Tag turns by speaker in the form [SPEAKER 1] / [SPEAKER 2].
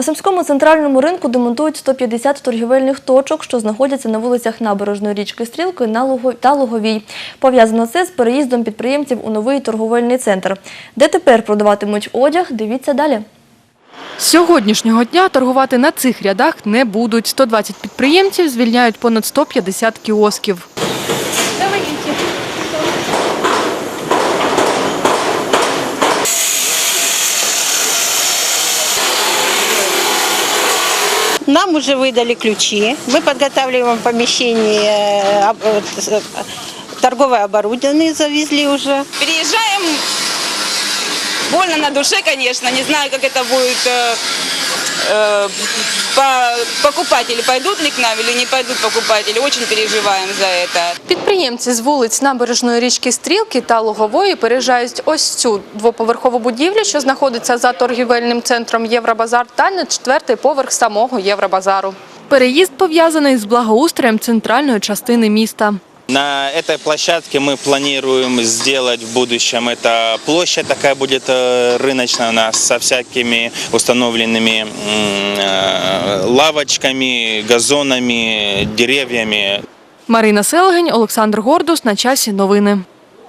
[SPEAKER 1] На Сумському центральному ринку демонтують 150 торгівельних точок, що знаходяться на вулицях Набережної річки Стрілки та Луговій. Пов'язано це з переїздом підприємців у новий торговельний центр. Де тепер продаватимуть одяг, дивіться далі.
[SPEAKER 2] З сьогоднішнього дня торгувати на цих рядах не будуть. 120 підприємців звільняють понад 150 кіосків.
[SPEAKER 3] Нам уже выдали ключи. Мы подготавливаем помещение, э, об- э, э, торговое оборудование завезли уже.
[SPEAKER 4] Переезжаем, больно на душе, конечно, не знаю, как это будет, э, э, по- покупатели пойдут ли к нам или не пойдут покупатели, очень переживаем за это.
[SPEAKER 2] Підприємці з вулиць набережної річки Стрілки та Лугової переїжджають ось цю двоповерхову будівлю, що знаходиться за торгівельним центром Євробазар та на четвертий поверх самого Євробазару. Переїзд пов'язаний з благоустроєм центральної частини міста.
[SPEAKER 5] На этой площадке мы планируем сделать в будущем, это площадь такая будет э, рыночная у нас со всякими установленными м, э, лавочками, газонами, деревьями.
[SPEAKER 2] Марина Селгень, Олександр Гордус. На часі новини.